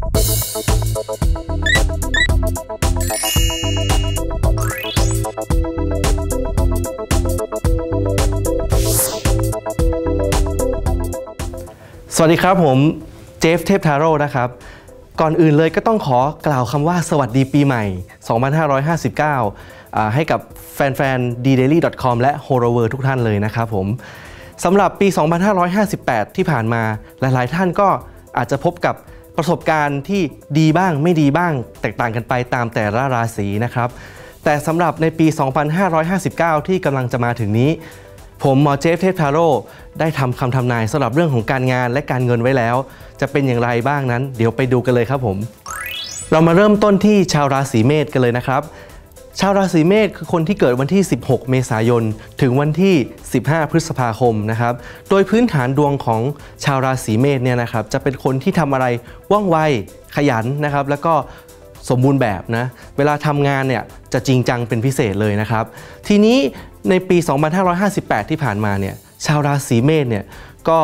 สวัสดีครับผมเจฟเทพทาโร่นะครับ ก่อนอื่นเลยก็ต้องขอกล่าวคำว่าสวัสดีปีใหม่ 2559อ่าให้กับแฟนๆ ddaily.com และ horror ทุกท่านเลยนะครับผมสำหรับปี 2558 ที่ผ่านมาหลายๆท่านก็อาจจะพบกับ ประสบการณ์ที่ดีบ้างไม่ดีบ้าง แตกต่างกันไปตามแต่ละราศีนะครับ แต่สำหรับในปี 2559 ที่กำลังจะมาถึงนี้ ผมหมอเจฟเทพทาโร่ได้ทำคำทำนายสำหรับเรื่องของการงานและการเงินไว้แล้ว จะเป็นอย่างไรบ้างนั้น เดี๋ยวไปดูกันเลยครับผม เรามาเริ่มต้นที่ชาวราศีเมษกันเลยนะครับ ชาวราศีเมษคือคนที่เกิดวันที่ 16 เมษายน ถึงวันที่ 15 พฤษภาคมนะครับ โดยพื้นฐานดวงของชาวราศีเมษเนี่ยนะครับ จะเป็นคนที่ทำอะไรว่องไว ขยันนะครับ แล้วก็สมบูรณ์แบบนะ เวลาทำงานเนี่ยจะจริงจังเป็นพิเศษเลยนะครับ ทีนี้ในปี 2558 ที่ผ่านมาเนี่ย ชาวราศีเมษเนี่ยก็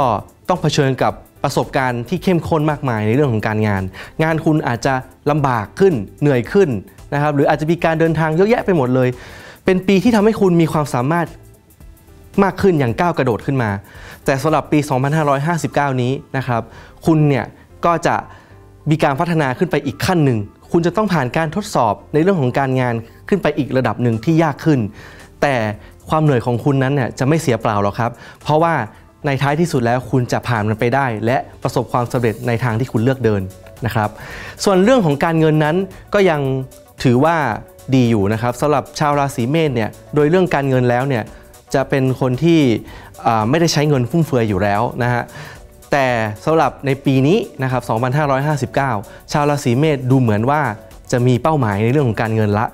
ต้องเผชิญกับประสบการณ์ที่เข้มข้นมากมายในเรื่องของการงาน งานคุณอาจจะลำบากขึ้นเหนื่อยขึ้นนะครับหรืออาจจะมีการเดินทางเยอะแยะไปหมดเลย เป็นปีที่ทำให้คุณมีความสามารถมากขึ้นอย่างก้าวกระโดดขึ้นมา แต่สำหรับปี 2559 นี้นะครับ คุณเนี่ยก็จะมีการพัฒนาขึ้นไปอีกขั้นหนึ่ง คุณจะต้องผ่านการทดสอบในเรื่องของการงานขึ้นไปอีกระดับหนึ่งที่ยากขึ้น แต่ความเหนื่อยของคุณนั้นเนี่ยจะไม่เสียเปล่าหรอกครับ เพราะว่าในท้ายที่สุดแล้วคุณจะผ่านมันไปได้ และประสบความสำเร็จในทางที่คุณเลือกเดินนะครับ ส่วนเรื่องของการเงินนั้นก็ยัง ถือว่าดีอยู่นะครับสำหรับชาวราศีเมษเนี่ยโดยเรื่องการเงินแล้วเนี่ยจะเป็นคนที่ไม่ได้ใช้เงินฟุ่มเฟือยอยู่แล้วนะฮะแต่สำหรับในปีนี้นะครับ 2559 ชาวราศีเมษดูเหมือนว่าจะมีเป้าหมายในเรื่องของการเงินละ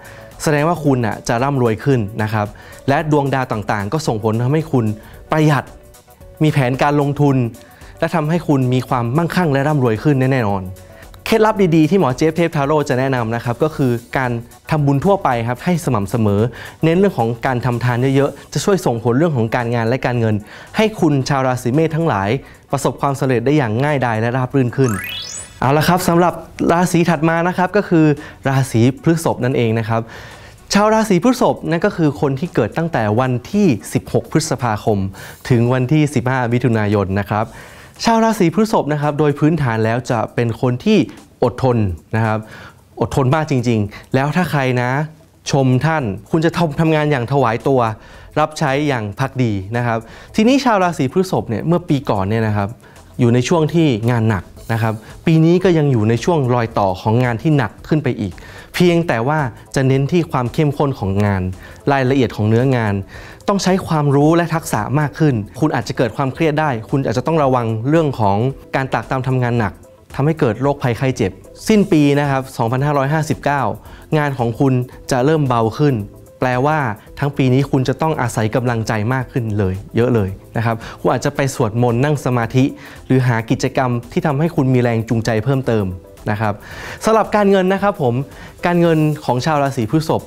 แสดงว่าคุณน่ะจะร่ำรวยขึ้นนะครับ และดวงดาวต่างๆ ก็ส่งผลทำให้คุณประหยัด มีแผนการลงทุน และทำให้คุณมีความมั่งคั่งและร่ำรวยขึ้นแน่นอน เคล็ดลับดีๆที่หมอเจฟเทพทาโร่จะแนะนำนะครับก็คือการทำบุญทั่วไปครับให้สม่ำเสมอ เน้นเรื่องของการทำทานเยอะๆ จะช่วยส่งผลเรื่องของการงานและการเงิน ให้คุณชาวราศีเมษทั้งหลาย ประสบความสำเร็จได้อย่างง่ายดายและราบรื่นขึ้นเอาละครับสำหรับราศีถัดมานะครับก็คือราศีพฤษภนั่นเองนะครับชาวราศีพฤษภนั่นก็คือคนที่เกิดตั้งแต่วันที่ 16 พฤษภาคม ถึงวันที่ 15มิถุนายนนะครับ ชาวราศีพฤษภนะครับโดยพื้นฐานแล้วจะเป็นคนที่อดทนนะครับอดทนมากจริง ๆ แล้วถ้าใครนะชมท่านคุณจะทำทำงานอย่างถวายตัว รับใช้อย่างพักดีนะครับ ทีนี้ชาวราศีพฤษภเนี่ยเมื่อปีก่อนเนี่ยนะครับอยู่ในช่วงที่งานหนัก นะครับปีนี้ก็ยังอยู่ในช่วงรอยต่อของงานที่หนักขึ้นไปอีก เพียงแต่ว่าจะเน้นที่ความเข้มข้นของงาน รายละเอียดของเนื้องาน ต้องใช้ความรู้และทักษะมากขึ้น คุณอาจจะเกิดความเครียดได้ คุณอาจจะต้องระวังเรื่องของการตากตามทำงานหนักทำให้เกิดโรคภัยไข้เจ็บ สิ้นปีนะครับ 2559 งานของคุณจะเริ่มเบาขึ้น แปลว่าทั้งปีนี้คุณจะต้องอาศัยกำลังใจมากขึ้นเลย เยอะเลยนะครับคุณอาจจะไปสวดมนต์นั่งสมาธิ หรือหากิจกรรมที่ทำให้คุณมีแรงจูงใจเพิ่มเติมนะครับสำหรับการเงินนะครับผมการเงินของชาวราศีพฤษภ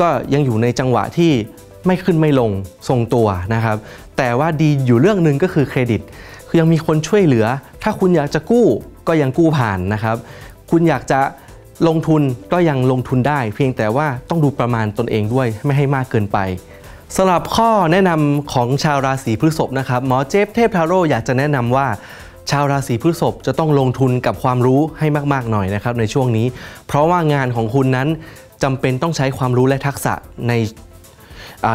ก็ยังอยู่ในจังหวะที่ไม่ขึ้นไม่ลงทรงตัวนะครับ แต่ว่าดีอยู่เรื่องหนึ่งก็คือเครดิต คือยังมีคนช่วยเหลือ ถ้าคุณอยากจะกู้ก็ยังกู้ผ่านนะครับ คุณอยากจะ ลงทุนก็ยังลงทุนได้ เพียงแต่ว่าต้องดูประมาณตนเองด้วยไม่ให้มากเกินไปสำหรับข้อแนะนำของชาวราศีพฤษภนะครับหมอเจฟเทพทาโร่อยากจะแนะนำว่า ชาวราศีพฤษภจะต้องลงทุนกับความรู้ให้มากๆหน่อยนะครับในช่วงนี้ เพราะว่างานของคุณนั้นจำเป็นต้องใช้ความรู้และทักษะใน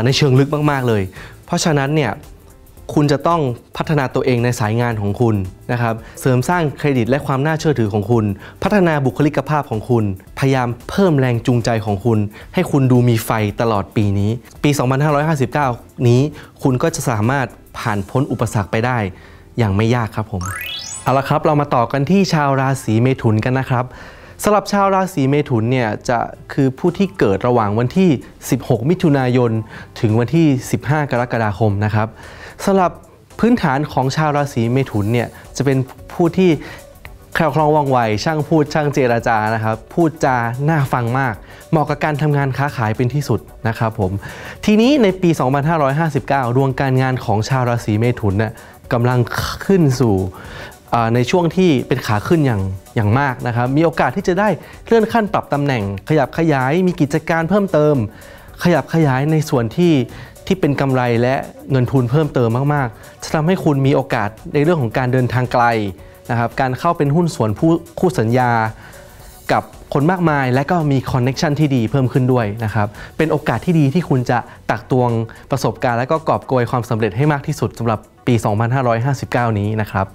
ในเชิงลึกมาก ๆ เลย เพราะฉะนั้นเนี่ย คุณจะต้องพัฒนาตัวเองในสายงานของคุณนะครับ เสริมสร้างเครดิตและความน่าเชื่อถือของคุณ พัฒนาบุคลิกภาพของคุณ พยายามเพิ่มแรงจูงใจของคุณ ให้คุณดูมีไฟตลอดปีนี้ ปี 2559 นี้คุณก็จะสามารถผ่านพ้นอุปสรรคไปได้ อย่างไม่ยากครับผม เอาละครับเรามาต่อกันที่ชาวราศีเมถุนกันนะครับสำหรับชาวราศีเมถุนเนี่ยจะคือผู้ที่เกิดระหว่างวันที่ 16 มิถุนายน ถึงวันที่ 15 กรกฎาคมนะครับ สำหรับพื้นฐานของชาวราศีเมถุนเนี่ยจะเป็นผู้ที่แคล่วคล่องว่องไว ช่างพูดช่างเจราจานะครับ พูดจาน่าฟังมาก เหมาะกับการทำงานค้าขายเป็นที่สุดนะครับผม ทีนี้ในปี 2559 ดวงการงานของชาวราศีเมถุนน่ะกำลังขึ้นสู่ในช่วงที่เป็นขาขึ้นอย่างอย่างมากนะครับ มีโอกาสที่จะได้เลื่อนขั้นปรับตำแหน่ง ขยับขยายมีกิจการเพิ่มเติม ขยับขยายในส่วนที่ ที่เป็นกำไรและเงินทุนเพิ่มเติมมากๆ จะทำให้คุณมีโอกาสในเรื่องของการเดินทางไกลนะครับการเข้าเป็นหุ้นส่วนผู้คู่สัญญากับคนมากมายและก็มีคอนเน็ชันที่ดีเพิ่มขึ้นด้วยนะครับ เป็นโอกาสที่ดีที่คุณจะตักตวงประสบการณ์ และก็กอบโกยความสำเร็จให้มากที่สุดสำหรับปี 2559 นี้นะครับ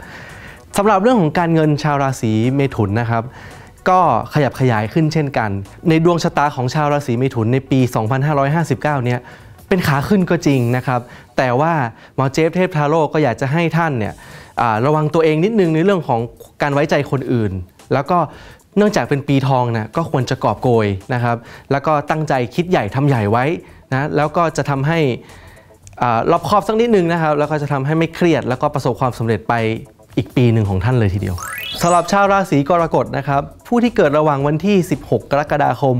สำหรับเรื่องของการเงินชาวราศีเมถุนนะครับ ก็ขยับขยายขึ้นเช่นกัน ในดวงชะตาของชาวราศีเมถุนในปี 2559 เนี่ย เป็นขาขึ้นก็จริงนะครับ แต่ว่าหมอเจฟเทพทาโร่ก็อยากจะให้ท่านเนี่ยระวังตัวเองนิดนึงในเรื่องของการไว้ใจคนอื่น แล้วก็เนื่องจากเป็นปีทองนะก็ควรจะกอบโกยนะครับ แล้วก็ตั้งใจคิดใหญ่ทำใหญ่ไว้นะแล้วก็จะทำให้รอบคอบสักนิดนึงนะครับ แล้วก็จะทำให้ไม่เครียด แล้วก็ประสบความสำเร็จไปอีกปีหนึ่งของท่านเลยทีเดียวสำหรับชาวราศีกรกฎนะครับ ผู้ที่เกิดระหว่างวันที่ 16 กรกฎาคม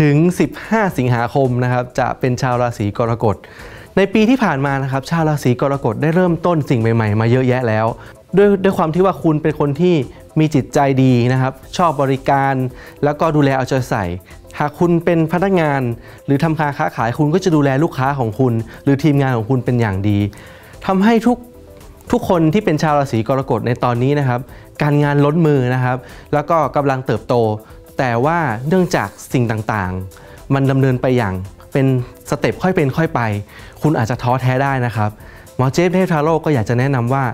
ถึง 15 สิงหาคมนะครับจะเป็นชาวราศีกรกฎ ในปีที่ผ่านมานะครับชาวราศีกรกฎได้เริ่มต้นสิ่งใหม่ ๆ มาเยอะแยะแล้ว ด้วยด้วยความที่ว่าคุณเป็นคนที่มีจิตใจดีนะครับ ชอบบริการ แล้วก็ดูแลเอาใจใส่ หากคุณเป็นพนักงาน หรือทำค้าค้าขายคุณก็จะดูแลลูกค้าของคุณ หรือทีมงานของคุณเป็นอย่างดีทำให้ทุกทุกคนที่เป็นชาวราศีกรกฎในตอนนี้นะครับ การงานล้นมือนะครับ แล้วก็กำลังเติบโต แต่ว่าเนื่องจากสิ่งต่างๆ มันดำเนินไปอย่างเป็นสเต็ปค่อยเป็นค่อยไป คุณอาจจะท้อแท้ได้นะครับหมอเจฟเทพทาโร่ก็อยากจะแนะนำว่า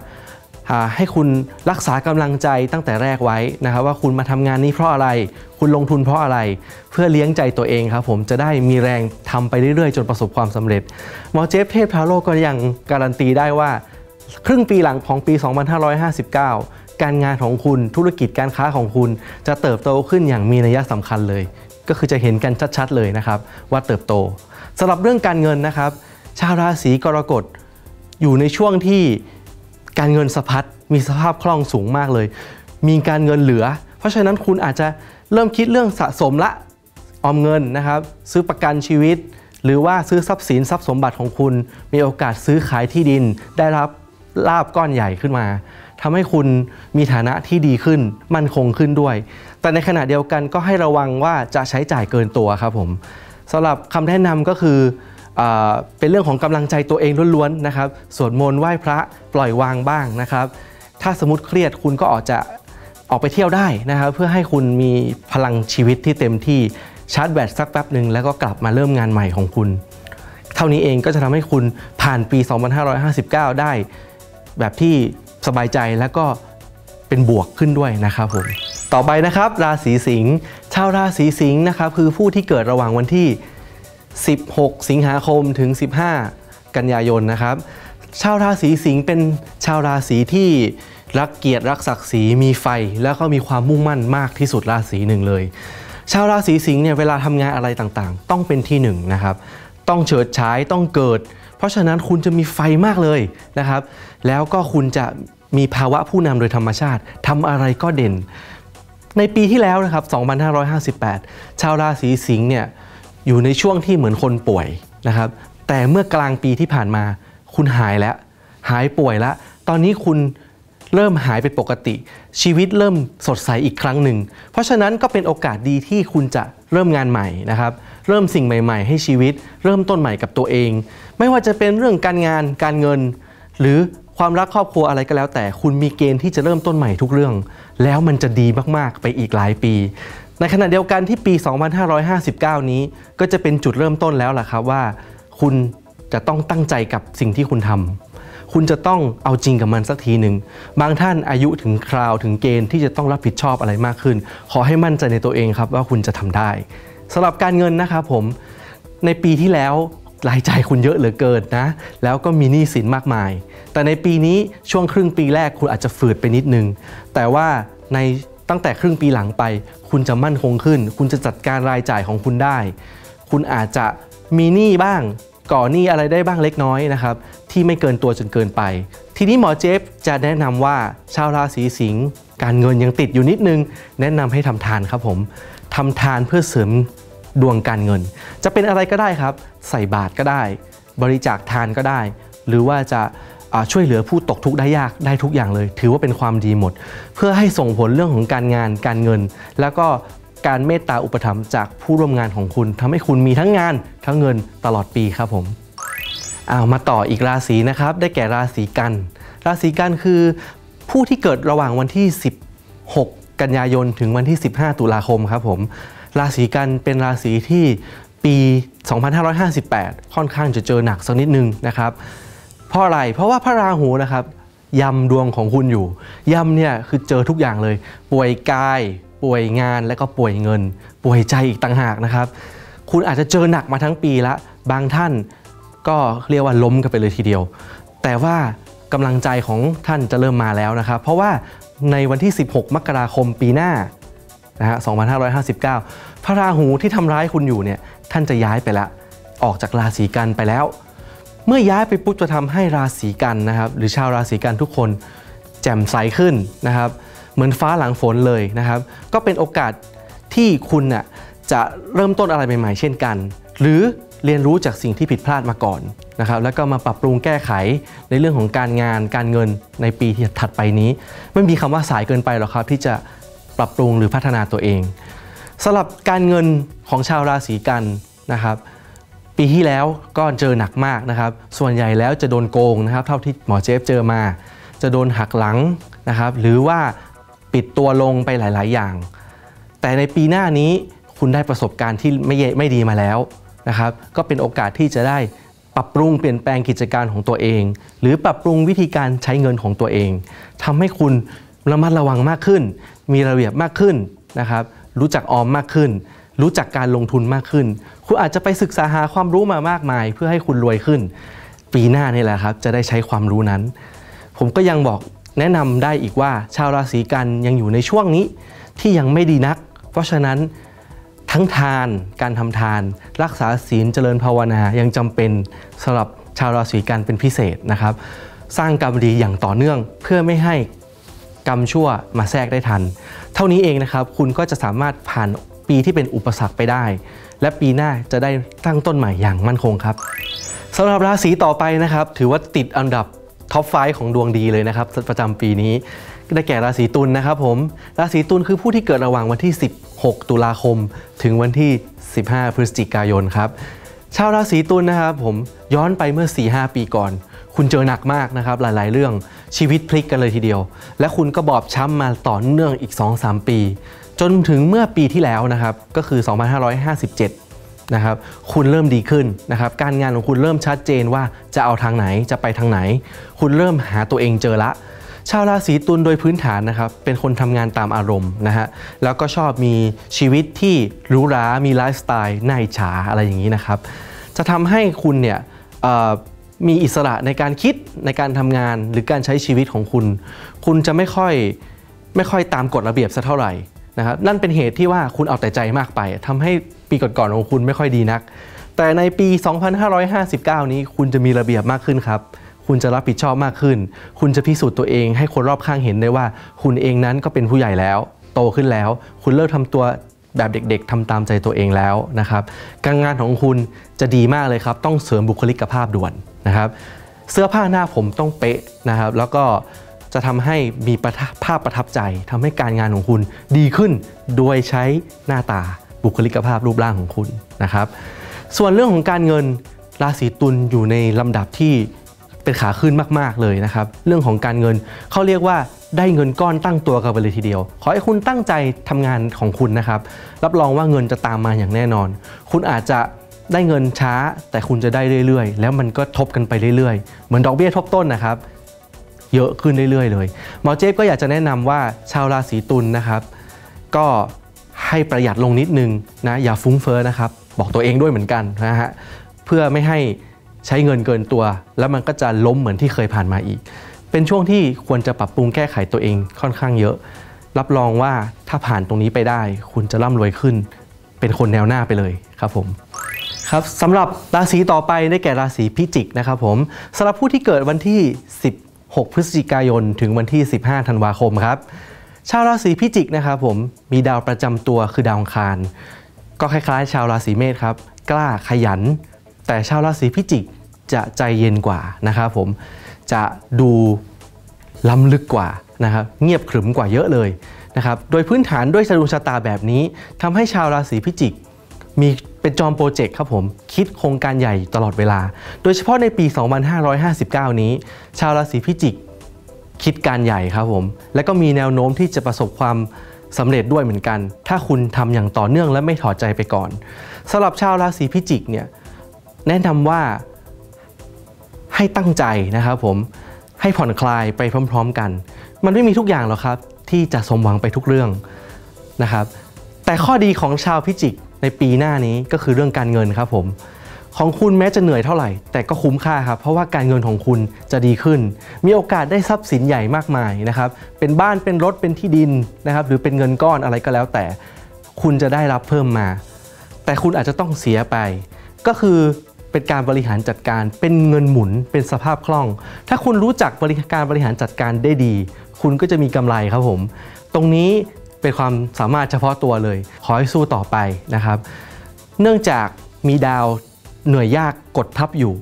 ให้คุณรักษากำลังใจตั้งแต่แรกไว้นะครับว่าคุณมาทำงานนี้เพราะอะไร คุณลงทุนเพราะอะไร เพื่อเลี้ยงใจตัวเองครับผมจะได้มีแรงทำไปเรื่อยๆ จนประสบความสำเร็จหมอเจฟเทพทาโร่ก็ยังการันตีได้ว่า ครึ่งปีหลังของปี 2559 การงานของคุณธุรกิจการค้าของคุณ จะเติบโตขึ้นอย่างมีนัยสำคัญเลย ก็คือจะเห็นกันชัดๆเลยนะครับ ว่าเติบโตสำหรับเรื่องการเงินนะครับ ชาวราศีกรกฎอยู่ในช่วงที่การเงินสะพัดมีสภาพคล่องสูงมากเลย มีการเงินเหลือ เพราะฉะนั้นคุณอาจจะเริ่มคิดเรื่องสะสมละออมเงินนะครับ ซื้อประกันชีวิต หรือว่าซื้อทรัพย์สินทรัพย์สมบัติของคุณ มีโอกาสซื้อขายที่ดินได้รับลาบก้อนใหญ่ขึ้นมา ทำให้คุณมีฐานะที่ดีขึ้น มั่นคงขึ้นด้วย แต่ในขณะเดียวกันก็ให้ระวังว่าจะใช้จ่ายเกินตัวครับผมสำหรับคำแนะนำก็คือเป็นเรื่องของกำลังใจตัวเองล้วนๆนะครับสวดมนต์ไหว้พระปล่อยวางบ้างนะครับ ถ้าสมมติเครียดคุณก็ออกจะออกไปเที่ยวได้นะครับ เพื่อให้คุณมีพลังชีวิตที่เต็มที่ชาร์จแบตสักแป๊บหนึ่งแล้วก็กลับมาเริ่มงานใหม่ของคุณ เท่านี้เองก็จะทำให้คุณผ่านปี 2559 ได้ แบบที่ สบายใจแล้วก็เป็นบวกขึ้นด้วยนะครับผมต่อไปนะครับราศีสิงห์ชาวราศีสิงห์นะครับคือผู้ที่เกิดระหว่างวันที่ 16 สิงหาคมถึง 15 กันยายนนะครับ ชาวราศีสิงห์เป็นชาวราศีที่รักเกียรติรักศักดิ์ศรีมีไฟ แล้วก็มีความมุ่งมั่นมากที่สุดราศีหนึ่งเลย ชาวราศีสิงห์เนี่ยเวลาทำงานอะไรต่างๆ ต้องเป็นที่หนึ่งนะครับ ต้องเฉิดฉายต้องเกิด เพราะฉะนั้นคุณจะมีไฟมากเลยนะครับ แล้วก็คุณจะมีภาวะผู้นำโดยธรรมชาติทำอะไรก็เด่น ในปีที่แล้วนะครับ 2558 ชาวราศีสิงห์เนี่ยอยู่ในช่วงที่เหมือนคนป่วยนะครับ แต่เมื่อกลางปีที่ผ่านมา คุณหายแล้ว หายป่วยแล้ว ตอนนี้คุณเริ่มหายเป็นปกติ ชีวิตเริ่มสดใสอีกครั้งหนึ่ง เพราะฉะนั้นก็เป็นโอกาสดีที่คุณจะ เริ่มงานใหม่นะครับเริ่มสิ่งใหม่ ๆ ให้ชีวิต เริ่มต้นใหม่กับตัวเอง ไม่ว่าจะเป็นเรื่องการงานการเงิน หรือความรักครอบครัวอะไรก็แล้ว แต่คุณมีเกณฑ์ที่จะเริ่มต้นใหม่ทุกเรื่อง แล้วมันจะดีมากๆไปอีกหลายปี ในขณะเดียวกันที่ปี 2559 นี้ก็จะเป็นจุดเริ่มต้นแล้วล่ะครับว่า คุณจะต้องตั้งใจกับสิ่งที่คุณทำ คุณจะต้องเอาจริงกับมันสักทีหนึ่งบางท่านอายุถึงคราวถึงเกณฑ์ที่จะต้องรับผิดชอบอะไรมากขึ้น ขอให้มั่นใจในตัวเองครับว่าคุณจะทำได้สำหรับการเงินนะครับผมในปีที่แล้วรายจ่ายคุณเยอะเหลือเกินนะ แล้วก็มีหนี้สินมากมาย แต่ในปีนี้ช่วงครึ่งปีแรกคุณอาจจะฝืดไปนิดนึง แต่ว่าในตั้งแต่ครึ่งปีหลังไป คุณจะมั่นคงขึ้น คุณจะจัดการรายจ่ายของคุณได้ คุณอาจจะมีหนี้บ้าง ก่อหนี้อะไรได้บ้างเล็กน้อยนะครับที่ไม่เกินตัวจนเกินไป ทีนี้หมอเจฟจะแนะนำว่าชาวราศีสิงห์การเงินยังติดอยู่นิดนึง แนะนำให้ทำทานครับผมทำทานเพื่อเสริมดวงการเงิน จะเป็นอะไรก็ได้ครับ ใส่บาตรก็ได้ บริจาคทานก็ได้ หรือว่าจะช่วยเหลือผู้ตกทุกข์ได้ยากได้ทุกอย่างเลย ถือว่าเป็นความดีหมด เพื่อให้ส่งผลเรื่องของการงานการเงิน แล้วก็ การเมตตาอุปถัมภ์จากผู้ร่วมงานของคุณทำให้คุณมีทั้งงานทั้งเงินตลอดปีครับผมเอามาต่ออีกราศีนะครับได้แก่ราศีกัน ราศีกันคือผู้ที่เกิดระหว่างวันที่ 16 กันยายนถึงวันที่ 15 ตุลาคมครับผมราศีกันเป็นราศีที่ปี 2558 ค่อนข้างจะเจอหนักสักนิดนึงนะครับเพราะอะไรเพราะว่าพระราหูนะครับยำดวงของคุณอยู่ยำเนี่ยคือเจอทุกอย่างเลย ป่วยกาย ป่วยงานและก็ป่วยเงิน ป่วยใจอีกต่างหากนะครับ คุณอาจจะเจอหนักมาทั้งปีละบางท่านก็เรียกว่าล้มกันไปเลยทีเดียว แต่ว่ากำลังใจของท่านจะเริ่มมาแล้วนะครับ เพราะว่าในวันที่ 16 มกราคมปีหน้านะฮะ 2559 พระราหูที่ทำร้ายคุณอยู่เนี่ยท่านจะย้ายไปละ ออกจากราศีกันไปแล้ว เมื่อย้ายไปปุ๊บจะทำให้ราศีกันนะครับ หรือชาวราศีกันทุกคนแจ่มใสขึ้นนะครับ เหมือนฟ้าหลังฝนเลยนะครับ ก็เป็นโอกาสที่คุณน่ะจะเริ่มต้นอะไรใหม่ๆ เช่นกัน หรือเรียนรู้จากสิ่งที่ผิดพลาดมาก่อนนะครับแล้วก็มาปรับปรุงแก้ไขในเรื่องของการงานการเงินในปีที่ถัดไปนี้ ไม่มีคำว่าสายเกินไปหรอกครับ ที่จะปรับปรุงหรือพัฒนาตัวเองสำหรับการเงินของชาวราศีกันนะครับ ปีที่แล้วก็เจอหนักมากนะครับ ส่วนใหญ่แล้วจะโดนโกงนะครับ เท่าที่หมอเจฟเจอมา จะโดนหักหลังนะครับ หรือว่า ปิดตัวลงไปหลาย ๆ อย่าง แต่ในปีหน้านี้คุณได้ประสบการณ์ที่ไม่ไม่ดีมาแล้วนะครับ ก็เป็นโอกาสที่จะได้ปรับปรุงเปลี่ยนแปลงกิจการของตัวเอง หรือปรับปรุงวิธีการใช้เงินของตัวเองทำให้คุณระมัดระวังมากขึ้น มีระเบียบมากขึ้นนะครับ รู้จักออมมากขึ้น รู้จักการลงทุนมากขึ้น คุณอาจจะไปศึกษาหาความรู้มามากมาย เพื่อให้คุณรวยขึ้น ปีหน้านี่แหละครับ จะได้ใช้ความรู้นั้น ผมก็ยังบอก แนะนำได้อีกว่าชาวราศีกันยังอยู่ในช่วงนี้ที่ยังไม่ดีนัก เพราะฉะนั้นทั้งทานการทำทาน รักษาศีลเจริญภาวนายังจำเป็นสำหรับชาวราศีกันเป็นพิเศษนะครับ สร้างกรรมดีอย่างต่อเนื่องเพื่อไม่ให้กรรมชั่วมาแทรกได้ทัน เท่านี้เองนะครับคุณก็จะสามารถผ่านปีที่เป็นอุปสรรคไปได้ และปีหน้าจะได้ตั้งต้นใหม่อย่างมั่นคงครับสำหรับราศีต่อไปนะครับ ถือว่าติดอันดับ ท็อปไฟของดวงดีเลยนะครับ ประจำปีนี้ได้แก่ราศีตุลนนะครับผมราศีตุลคือผู้ที่เกิดระหว่างวันที่ 16 ตุลาคม ถึงวันที่ 15 พฤศจิกายนครับชาวราศีตุลนะครับผมย้อนไปเมื่อ 4-5 ปีก่อน คุณเจอหนักมากนะครับหลาย ๆ เรื่องชีวิตพลิกกันเลยทีเดียว และคุณก็บอบช้ำมาต่อเนื่องอีก 2-3 ปี จนถึงเมื่อปีที่แล้วนะครับก็คือ 2557 นะครับคุณเริ่มดีขึ้นนะครับการงานของคุณเริ่มชัดเจนว่าจะเอาทางไหนจะไปทางไหน คุณเริ่มหาตัวเองเจอละชาวราศีตุลโดยพื้นฐานนะครับเป็นคนทำงานตามอารมณ์นะฮะแล้วก็ชอบมีชีวิตที่หรูหรามีไลฟ์สไตล์น่าอิจฉาอะไรอย่างนี้นะครับ จะทำให้คุณเนี่ยมีอิสระในการคิดในการทำงานหรือการใช้ชีวิตของคุณ คุณจะไม่ค่อยไม่ค่อยตามกฎระเบียบสักเท่าไหร่นะครับนั่นเป็นเหตุที่ว่าคุณเอาแต่ใจมากไปทำให้ ปีก่อนๆของคุณไม่ค่อยดีนัก แต่ในปี 2559 นี้คุณจะมีระเบียบมากขึ้นครับ คุณจะรับผิดชอบมากขึ้น คุณจะพิสูจน์ตัวเองให้คนรอบข้างเห็นได้ว่า คุณเองนั้นก็เป็นผู้ใหญ่แล้ว โตขึ้นแล้ว คุณเลิกทำตัวแบบเด็กๆทำตามใจตัวเองแล้วนะครับ การงานของคุณจะดีมากเลยครับ ต้องเสริมบุคลิกภาพด่วนนะครับ เสื้อผ้าหน้าผมต้องเป๊ะนะครับ แล้วก็จะทำให้มีภาพประทับใจทำให้การงานของคุณดีขึ้นโดยใช้หน้าตา บุคลิกภาพรูปร่างของคุณนะครับ ส่วนเรื่องของการเงินราศีตุลอยู่ในลำดับที่เป็นขาขึ้นมากๆเลยนะครับ เรื่องของการเงินเขาเรียกว่าได้เงินก้อนตั้งตัวกันไปเลยทีเดียว ขอให้คุณตั้งใจทำงานของคุณนะครับ รับรองว่าเงินจะตามมาอย่างแน่นอน คุณอาจจะได้เงินช้า แต่คุณจะได้เรื่อยๆ แล้วมันก็ทบกันไปเรื่อยๆ เหมือนดอกเบี้ยทบต้นนะครับ เยอะขึ้นเรื่อยๆ เลย หมอเจฟก็อยากจะแนะนำว่าชาวราศีตุลนนะครับ ก็ ให้ประหยัดลงนิดนึงนะอย่าฟุ้งเฟ้อนะครับ บอกตัวเองด้วยเหมือนกันนะฮะเพื่อไม่ให้ใช้เงินเกินตัว แล้วมันก็จะล้มเหมือนที่เคยผ่านมาอีก เป็นช่วงที่ควรจะปรับปรุงแก้ไขตัวเองค่อนข้างเยอะ รับรองว่าถ้าผ่านตรงนี้ไปได้ คุณจะร่ำรวยขึ้น เป็นคนแนวหน้าไปเลยครับผมครับสำหรับราศีต่อไปได้แก่ราศีพิจิกนะครับผมสำหรับผู้ที่เกิดวันที่ 16 พฤศจิกายนถึงวันที่ 15 ธันวาคมครับ ชาวราศีพิจิกนะครับผมมีดาวประจำตัวคือดาวอังคาร ก็คล้ายๆ ชาวราศีเมษครับ กล้าขยัน แต่ชาวราศีพิจิกจะใจเย็นกว่านะครับผมจะดูล้ำลึกกว่านะครับเงียบขรึมกว่าเยอะเลยนะครับโดยพื้นฐานด้วยสรุชะตาแบบนี้ทำให้ชาวราศีพิจิกมีเป็นจอมโปรเจกต์ครับผมคิดโครงการใหญ่ตลอดเวลา โดยเฉพาะในปี 2559 นี้ ชาวราศีพิจิก คิดการใหญ่ครับผม และก็มีแนวโน้มที่จะประสบความสำเร็จด้วยเหมือนกัน ถ้าคุณทำอย่างต่อเนื่องและไม่ถอดใจไปก่อนสำหรับชาวราศีพิจิกเนี่ยแนะนำว่าให้ตั้งใจนะครับผมให้ผ่อนคลายไปพร้อม ๆกัน มันไม่มีทุกอย่างหรอกครับ ที่จะสมหวังไปทุกเรื่องนะครับ แต่ข้อดีของชาวพิจิกในปีหน้านี้ก็คือเรื่องการเงินครับผม ของคุณแม้จะเหนื่อยเท่าไหร่ แต่ก็คุ้มค่าครับ เพราะว่าการเงินของคุณจะดีขึ้น มีโอกาสได้ทรัพย์สินใหญ่มากมายนะครับ เป็นบ้านเป็นรถเป็นที่ดินนะครับ หรือเป็นเงินก้อนอะไรก็แล้วแต่ คุณจะได้รับเพิ่มมา แต่คุณอาจจะต้องเสียไป ก็คือเป็นการบริหารจัดการ เป็นเงินหมุน เป็นสภาพคล่อง ถ้าคุณรู้จักบริการบริหารจัดการได้ดี คุณก็จะมีกำไรครับผม ตรงนี้เป็นความสามารถเฉพาะตัวเลย ขอให้สู้ต่อไปนะครับ เนื่องจากมีดาว หนื่อยยากกดทับอยู่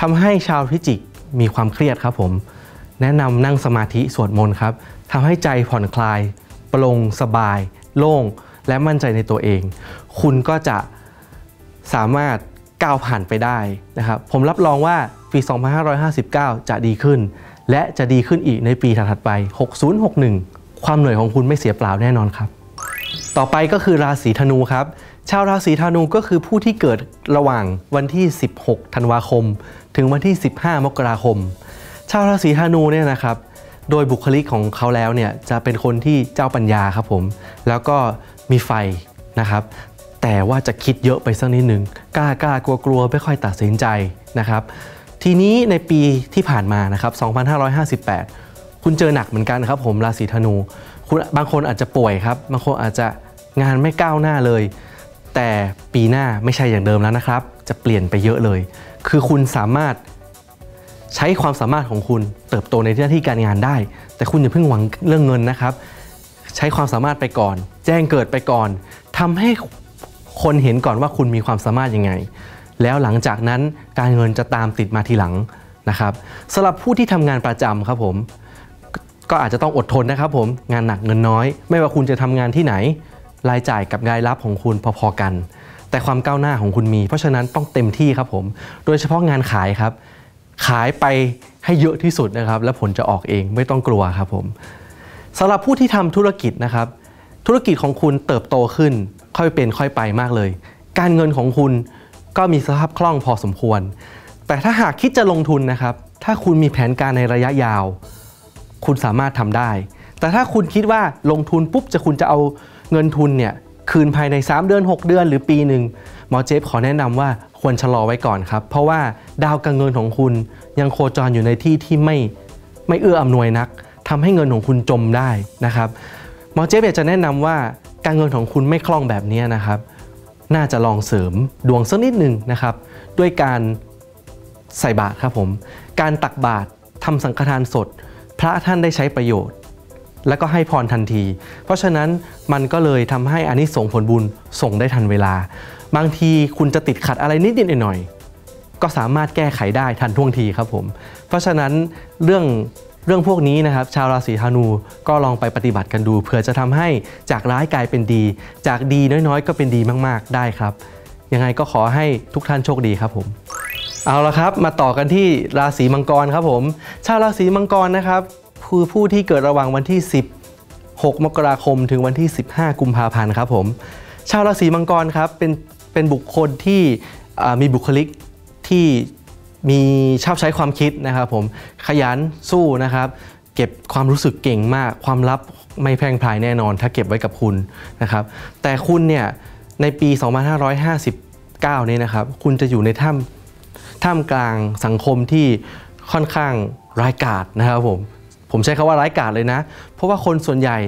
ทำให้ชาวพิจิกมีความเครียดครับผม แนะนำนั่งสมาธิสวดมนต์ครับทำให้ใจผ่อนคลาย ปลงสบาย โล่ง และมั่นใจในตัวเอง คุณก็จะสามารถก้าวผ่านไปได้นะครับ ผมรับรองว่าปี 2559 จะดีขึ้น และจะดีขึ้นอีกในปีถัดๆไป 6061 ความเหนื่อยของคุณไม่เสียเปล่าแน่นอนครับ ต่อไปก็คือราศีธนูครับ ชาวราศีธนูก็คือผู้ที่เกิดระหว่างวันที่ 16 ธันวาคม ถึงวันที่ 15 มกราคม ชาวราศีธนูเนี่ยนะครับ โดยบุคลิกของเขาแล้วเนี่ยจะเป็นคนที่เจ้าปัญญาครับผม แล้วก็มีไฟนะครับ แต่ว่าจะคิดเยอะไปสักนิดหนึ่งกล้ากล้ากลัวกลัวไม่ค่อยตัดสินใจนะครับ ทีนี้ในปีที่ผ่านมานะครับ 2558 คุณเจอหนักเหมือนกันครับผมราศีธนู คุณบางคนอาจจะป่วยครับ บางคนอาจจะงานไม่ก้าวหน้าเลย แต่ปีหน้าไม่ใช่อย่างเดิมแล้วนะครับ จะเปลี่ยนไปเยอะเลย คือคุณสามารถใช้ความสามารถของคุณเติบโตในหน้าที่การงานได้ แต่คุณอย่าเพิ่งหวังเรื่องเงินนะครับ ใช้ความสามารถไปก่อน แจ้งเกิดไปก่อนทำให้คนเห็นก่อนว่าคุณมีความสามารถยังไง แล้วหลังจากนั้นการเงินจะตามติดมาทีหลังนะครับสำหรับผู้ที่ทำงานประจำครับผม ก็อาจจะต้องอดทนนะครับผมงานหนักเงินน้อย ไม่ว่าคุณจะทำงานที่ไหน รายจ่ายกับรายรับของคุณพอๆกัน แต่ความก้าวหน้าของคุณมี เพราะฉะนั้นต้องเต็มที่ครับผม โดยเฉพาะงานขายครับ ขายไปให้เยอะที่สุดนะครับ แล้วผลจะออกเองไม่ต้องกลัวครับผมสำหรับผู้ที่ทำธุรกิจนะครับ ธุรกิจของคุณเติบโตขึ้น ค่อยเป็นค่อยไปมากเลย การเงินของคุณก็มีสภาพคล่องพอสมควร แต่ถ้าหากคิดจะลงทุนนะครับ ถ้าคุณมีแผนการในระยะยาว คุณสามารถทำได้ แต่ถ้าคุณคิดว่าลงทุนปุ๊บจะคุณจะเอา เงินทุนเนี่ยคืนภายใน 3 เดือน 6 เดือนหรือปีหนึ่งหมอเจฟขอแนะนำว่าควรชะลอไว้ก่อนครับ เพราะว่าดาวการเงินของคุณยังโคจรอยู่ในที่ที่ไม่ไม่เอื้ออำนวยนักทำให้เงินของคุณจมได้นะครับหมอเจฟอยากจะแนะนำว่าการเงินของคุณไม่คล่องแบบนี้นะครับ น่าจะลองเสริมดวงสักนิดหนึ่งนะครับ ด้วยการใส่บาตรครับผม การตักบาตรทำสังฆทานสด พระท่านได้ใช้ประโยชน์ แล้วก็ให้พรทันที เพราะฉะนั้นมันก็เลยทำให้อานิสงส์ผลบุญส่งได้ทันเวลา บางทีคุณจะติดขัดอะไรนิดหน่อยก็สามารถแก้ไขได้ทันท่วงทีครับผม เพราะฉะนั้นเรื่องเรื่องพวกนี้นะครับ ชาวราศีธนูก็ลองไปปฏิบัติกันดูเผื่อจะทำให้จากร้ายกลายเป็นดี จากดีน้อยๆ ก็เป็นดีมากๆได้ครับ ยังไงก็ขอให้ทุกท่านโชคดีครับผม เอาละครับ มาต่อกันที่ราศีมังกรครับผม ชาวราศีมังกรนะครับ คือผู้ที่เกิดระหว่างวันที่ 16 มกราคมถึงวันที่ 15 กุมภาพันธ์ครับผม ชาวราศีมังกรครับเป็นเป็นบุคคลที่มีบุคลิกที่มีชอบใช้ความคิดนะครับผมขยันสู้นะครับเก็บความรู้สึกเก่งมากความลับไม่แพร่งพรายแน่นอน ถ้าเก็บไว้กับคุณนะครับ แต่คุณเนี่ยในปี 2559 นี้นะครับ คุณจะอยู่ในถ้ำท่ามกลางสังคมที่ค่อนข้างร้ายกาจนะครับผม ผมใช้คาว่าร้ายกาจเลยนะ เพราะว่าคนส่วนใหญ่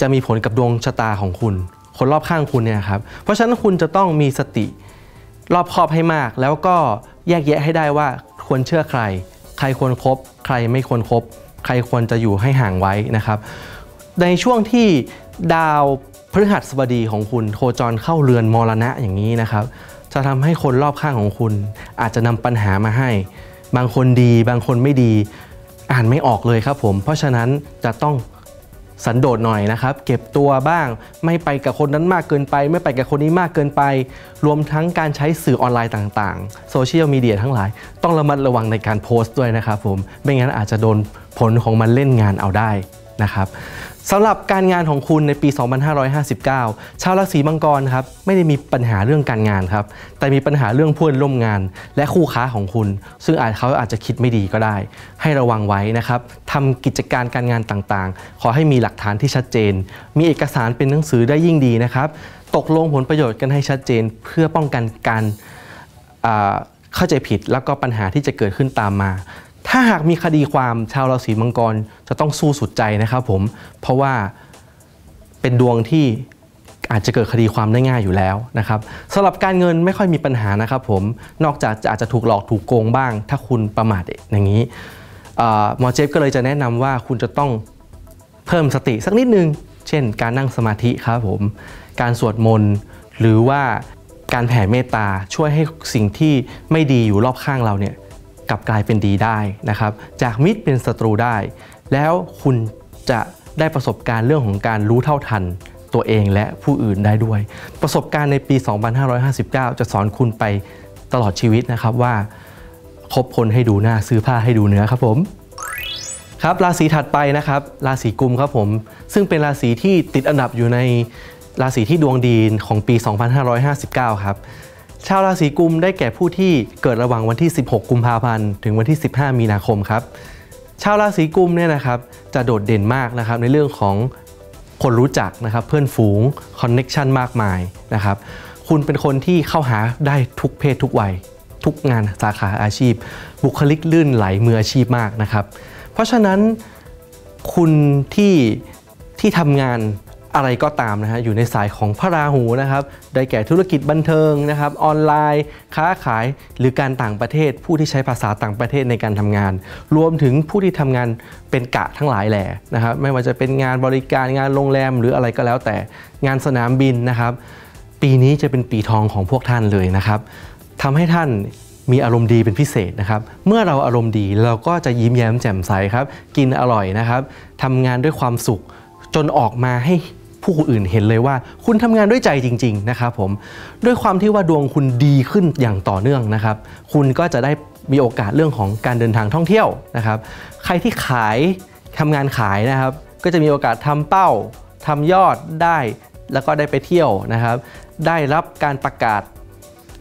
จะมีผลกับดวงชะตาของคุณ คนรอบข้างคุณเนี่ยครับ เพราะฉะนั้นคุณจะต้องมีสติรอบคอบให้มาก แล้วก็แยกแยะให้ได้ว่าควรเชื่อใคร ใครควรครบ ใครไม่ควรครบ ใครควรจะอยู่ให้ห่างไว้นะครับ ในช่วงที่ดาวพฤหัสบดีของคุณโคจรเข้าเรือนมรณะอย่างนี้นะครับ จะทำให้คนรอบข้างของคุณ อาจจะนำปัญหามาให้ บางคนดี บางคนไม่ดี อ่านไม่ออกเลยครับผม เพราะฉะนั้นจะต้องสันโดษหน่อยนะครับ เก็บตัวบ้าง ไม่ไปกับคนนั้นมากเกินไป ไม่ไปกับคนนี้มากเกินไป รวมทั้งการใช้สื่อออนไลน์ต่างๆ โซเชียลมีเดียทั้งหลาย ต้องระมัดระวังในการโพสต์ด้วยนะครับผม ไม่งั้นอาจจะโดนผลของมันเล่นงานเอาได้นะครับ สำหรับการงานของคุณในปี 2559 ชาวราศีมังกรครับไม่ได้มีปัญหาเรื่องการงานครับ แต่มีปัญหาเรื่องเพื่อนร่วมงาน และคู่ค้าของคุณ ซึ่งอาจเขาอาจจะคิดไม่ดีก็ได้ ให้ระวังไว้นะครับทำกิจการการงานต่างๆ ขอให้มีหลักฐานที่ชัดเจน มีเอกสารเป็นหนังสือได้ยิ่งดีนะครับ ตกลงผลประโยชน์กันให้ชัดเจน เพื่อป้องกันการเข้าใจผิดแล้วก็ปัญหาที่จะเกิดขึ้นตามมา ถ้าหากมีคดีความชาวราศีมังกรจะต้องสู้สุดใจนะครับผม เพราะว่าเป็นดวงที่อาจจะเกิดคดีความได้ง่ายอยู่แล้วนะครับสำหรับการเงินไม่ค่อยมีปัญหานะครับผม นอกจากจะอาจจะถูกหลอกถูกโกงบ้าง ถ้าคุณประมาทอย่างนี้หมอเจฟก็เลยจะแนะนำว่าคุณจะต้องเพิ่มสติสักนิดนึง เช่น การนั่งสมาธิครับผม การสวดมนต์ หรือว่าการแผ่เมตตาช่วยให้สิ่งที่ไม่ดีอยู่รอบข้างเราเนี่ย กลับกลายเป็นดีได้นะครับ จากมิตรเป็นศัตรูได้ แล้วคุณจะได้ประสบการณ์เรื่องของการรู้เท่าทันตัวเองและผู้อื่นได้ด้วย ประสบการณ์ในปี 2559 จะสอนคุณไปตลอดชีวิตนะครับว่าคบคนให้ดูหน้าซื้อผ้าให้ดูเนื้อครับผมครับราศีถัดไปนะครับ ราศีกุมครับผม ซึ่งเป็นราศีที่ติดอันดับอยู่ในราศีที่ดวงดีของปี 2559 ครับ ชาวราศีกุมได้แก่ผู้ที่เกิดระหว่างวันที่ 16 กุมภาพันธ์ ถึงวันที่ 15 มีนาคมครับ ชาวราศีกุมเนี่ยนะครับจะโดดเด่นมากนะครับในเรื่องของคนรู้จักนะครับเพื่อนฝูงคอนเน็ชันมากมายนะครับคุณเป็นคนที่เข้าหาได้ทุกเพศทุกวัย ทุกงานสาขาอาชีพ บุคลิกลื่นไหลมืออาชีพมากนะครับ เพราะฉะนั้นคุณที่ที่ทำงาน อะไรก็ตามนะฮะอยู่ในสายของพระราหูนะครับได้แก่ธุรกิจบันเทิงนะครับออนไลน์ ค้าขายหรือการต่างประเทศ ผู้ที่ใช้ภาษาต่างประเทศในการทำงาน รวมถึงผู้ที่ทำงานเป็นกะทั้งหลายแหล่นะครับไม่ว่าจะเป็นงานบริการงานโรงแรมหรืออะไรก็แล้วแต่งานสนามบินนะครับ ปีนี้จะเป็นปีทองของพวกท่านเลยนะครับทำให้ท่านมีอารมณ์ดีเป็นพิเศษนะครับ เมื่อเราอารมณ์ดีเราก็จะยิ้มแย้มแจ่มใสครับ กินอร่อยนะครับทำงานด้วยความสุขจนออกมาให้ ผู้อื่นเห็นเลยว่า คุณทำงานด้วยใจจริง ๆ นะครับผมด้วยความที่ว่าดวงคุณดีขึ้นอย่างต่อเนื่องนะครับ คุณก็จะได้มีโอกาสเรื่องของการเดินทางท่องเที่ยวนะครับ ใครที่ขายทำงานขายนะครับ ก็จะมีโอกาสทำเป้าทำยอดได้ แล้วก็ได้ไปเที่ยวนะครับ ได้รับการประกาศ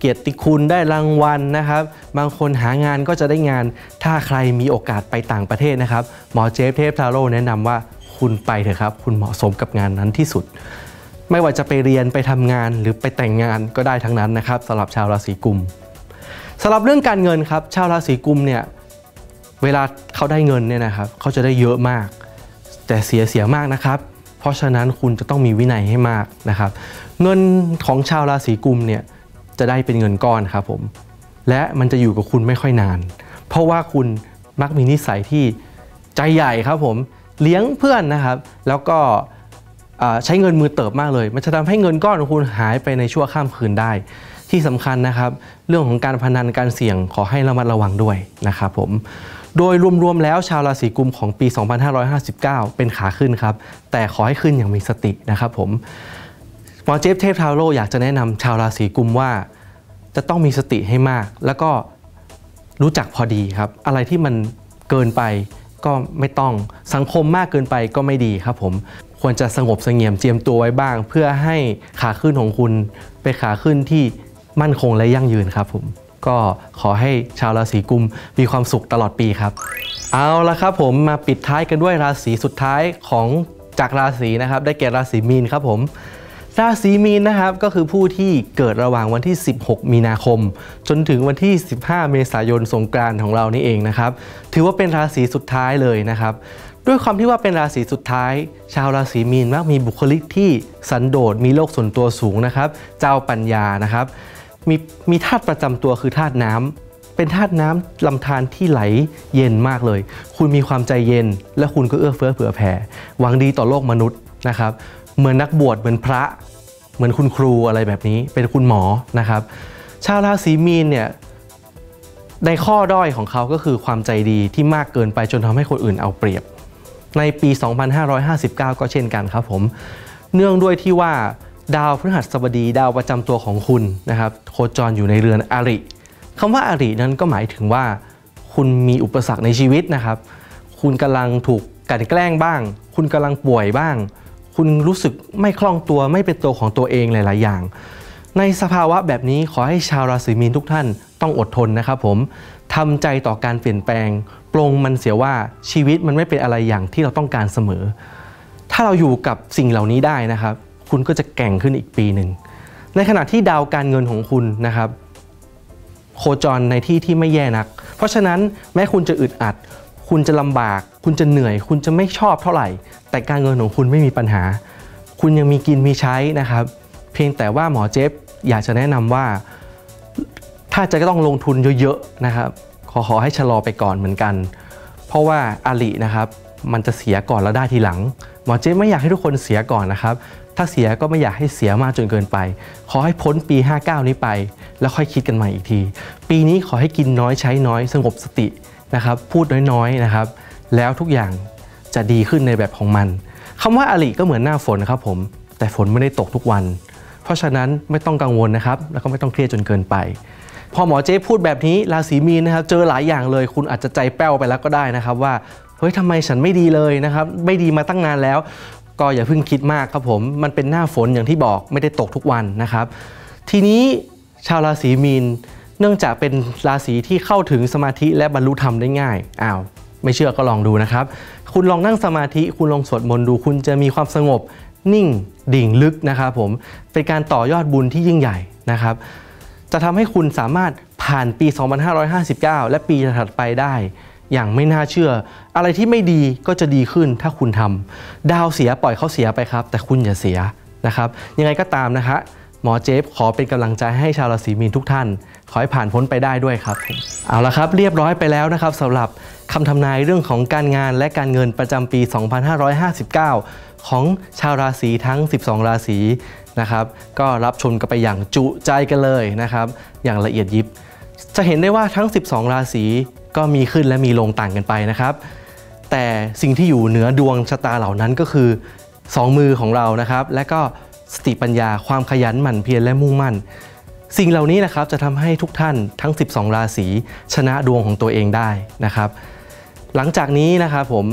เกียรติคุณได้รางวัลนะครับ บางคนหางานก็จะได้งาน ถ้าใครมีโอกาสไปต่างประเทศนะครับ หมอเจฟเทพทาโร่แนะนำว่าคุณไปเถอะครับ คุณเหมาะสมกับงานนั้นที่สุด ไม่ว่าจะไปเรียนไปทำงานหรือไปแต่งงานก็ได้ทั้งนั้นนะครับสำหรับชาวราศีกุมสำหรับเรื่องการเงินครับ ชาวราศีกุมเนี่ยเวลาเขาได้เงินเนี่ยนะครับเขาจะได้เยอะมาก แต่เสียเสียมากนะครับ เพราะฉะนั้นคุณจะต้องมีวินัยให้มากนะครับ เงินของชาวราศีกุมเนี่ย จะได้เป็นเงินก้อนครับผมและมันจะอยู่กับคุณไม่ค่อยนาน เพราะว่าคุณมักมีนิสัยที่ใจใหญ่ครับผมเลี้ยงเพื่อนนะครับ แล้วก็ใช้เงินมือเติบมากเลย มันจะทำให้เงินก้อนของคุณหายไปในชั่วข้ามคืนได้ ที่สำคัญนะครับ เรื่องของการพนันการเสี่ยงขอให้ระมัดระวังด้วยนะครับผมโดยรวมๆแล้วชาวราศีกุมของปี 2559 เป็นขาขึ้นครับ แต่ขอให้ขึ้นอย่างมีสตินะครับผม หมอเจฟเทพทาวโรอยากจะแนะนำชาวราศีกุมว่า จะต้องมีสติให้มาก แล้วก็รู้จักพอดีครับ อะไรที่มันเกินไปก็ไม่ต้องสังคมมากเกินไปก็ไม่ดีครับผมควรจะสงบเสงี่ยมเจียมตัวไว้บ้าง เพื่อให้ขาขึ้นของคุณเป็นขาขึ้นที่มั่นคงและยั่งยืนครับผมก็ขอให้ชาวราศีกุมมีความสุขตลอดปีครับ เอาละครับผมมาปิดท้ายกันด้วยราศีสุดท้ายของจากราศีนะครับ ได้แก่ราศีมีนครับผม ราศีมีนนะครับก็คือผู้ที่เกิดระหว่างวันที่ 16 มีนาคม จนถึงวันที่ 15 เมษายนสงกรานต์ของเรานี่เองนะครับ ถือว่าเป็นราศีสุดท้ายเลยนะครับ ด้วยความที่ว่าเป็นราศีสุดท้าย ชาวราศีมีนมักมีบุคลิกที่สันโดษมีโลกส่วนตัวสูงนะครับ เจ้าปัญญานะครับ มีมีธาตุประจำตัวคือธาตุน้ำเป็นธาตุน้ำลำธารที่ไหลเย็นมากเลย คุณมีความใจเย็น และคุณก็เอื้อเฟื้อเผื่อแผ่ หวังดีต่อโลกมนุษย์นะครับ เหมือนนักบวชเหมือนพระ เหมือนคุณครูอะไรแบบนี้ เป็นคุณหมอนะครับ ชาวราศีมีนเนี่ยในข้อด้อยของเขาก็คือความใจดีที่มากเกินไปจนทำให้คนอื่นเอาเปรียบ ในปี 2559 ก็เช่นกันครับผม เนื่องด้วยที่ว่าดาวพฤหัสบดีดาวประจำตัวของคุณนะครับ โคจรอยู่ในเรือนอริคำว่าอรินั้นก็หมายถึงว่า คุณมีอุปสรรคในชีวิตนะครับ คุณกำลังถูกกันแกล้งบ้าง คุณกำลังป่วยบ้าง คุณรู้สึกไม่คล่องตัวไม่เป็นตัวของตัวเองหลาย ๆ อย่าง ในสภาวะแบบนี้ขอให้ชาวราศีมีนทุกท่านต้องอดทนนะครับผมทำใจต่อการเปลี่ยนแปลงปลงมันเสียว่าชีวิตมันไม่เป็นอะไรอย่างที่เราต้องการเสมอ ถ้าเราอยู่กับสิ่งเหล่านี้ได้นะครับ คุณก็จะแก่งขึ้นอีกปีหนึ่งในขณะที่ดาวการเงินของคุณนะครับ โคจรในที่ที่ไม่แย่นัก เพราะฉะนั้นแม้คุณจะอึดอัด คุณจะลำบาก คุณจะเหนื่อย คุณจะไม่ชอบเท่าไหร่ แต่การเงินของคุณไม่มีปัญหา คุณยังมีกินมีใช้นะครับ เพียงแต่ว่าหมอเจฟอยากจะแนะนำว่า ถ้าจะต้องลงทุนเยอะๆนะครับ ขอขอให้ชะลอไปก่อนเหมือนกัน เพราะว่าอาลีนะครับ มันจะเสียก่อนแล้วได้ทีหลัง หมอเจ๊ไม่อยากให้ทุกคนเสียก่อนนะครับถ้าเสียก็ไม่อยากให้เสียมากจนเกินไป ขอให้พ้นปี 59 นี้ไป แล้วค่อยคิดกันใหม่อีกที ปีนี้ขอให้กินน้อยใช้น้อยสงบสติ นะครับพูดน้อยๆนะครับ แล้วทุกอย่างจะดีขึ้นในแบบของมันคำว่าอาลีก็เหมือนหน้าฝนครับผมแต่ฝนไม่ได้ตกทุกวัน เพราะฉะนั้นไม่ต้องกังวลนะครับ แล้วก็ไม่ต้องเครียดจนเกินไป พอหมอเจ๊พูดแบบนี้ราศีมีนนะครับเจอหลายอย่างเลย คุณอาจจะใจแป้วไปแล้วก็ได้นะครับว่าเฮ้ยทำไมฉันไม่ดีเลยนะครับไม่ดีมาตั้งนานแล้ว ก็อย่าเพิ่งคิดมากครับผมมันเป็นหน้าฝนอย่างที่บอกไม่ได้ตกทุกวันนะครับ ทีนี้ชาวราศีมีน เนื่องจากเป็นราศีที่เข้าถึงสมาธิและบรรลุธรรมได้ง่ายอ้าวไม่เชื่อก็ลองดูนะครับ คุณลองนั่งสมาธิ คุณลองสวดมนต์ดู คุณจะมีความสงบ นิ่ง ดิ่งลึกนะครับผม เป็นการต่อยอดบุญที่ยิ่งใหญ่นะครับ จะทำให้คุณสามารถผ่านปี 2559 และปีถัดไปได้ อย่างไม่น่าเชื่อ อะไรที่ไม่ดีก็จะดีขึ้นถ้าคุณทำ ดาวเสียปล่อยเขาเสียไปครับ แต่คุณอย่าเสียนะครับ ยังไงก็ตามนะคะ หมอเจฟขอเป็นกำลังใจให้ชาวราศีมีนทุกท่าน ขอให้ผ่านพ้นไปได้ด้วยครับเอาละครับเรียบร้อยไปแล้วนะครับสำหรับคำทำนายเรื่องของการงานและการเงินประจำปี 2559 ของชาวราศีทั้ง 12 ราศีนะครับก็รับชมกันไปอย่างจุใจกันเลยนะครับ อย่างละเอียดยิบ จะเห็นได้ว่าทั้ง 12 ราศีก็มีขึ้นและมีลงต่างกันไปนะครับ แต่สิ่งที่อยู่เหนือดวงชะตาเหล่านั้นก็คือ 2 มือของเรานะครับ และก็สติปัญญาความขยันหมั่นเพียรและมุ่งมั่น สิ่งเหล่านี้นะครับจะทำให้ทุกท่านทั้ง 12 ราศีชนะดวงของตัวเองได้นะครับ หลังจากนี้นะครับผม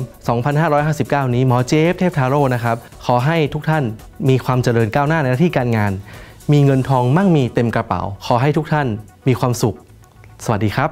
2559 นี้หมอเจฟเทพทาโร่นะครับขอให้ทุกท่านมีความเจริญก้าวหน้าในหน้าที่การงาน มีเงินทองมั่งมีเต็มกระเป๋า ขอให้ทุกท่านมีความสุข สวัสดีครับ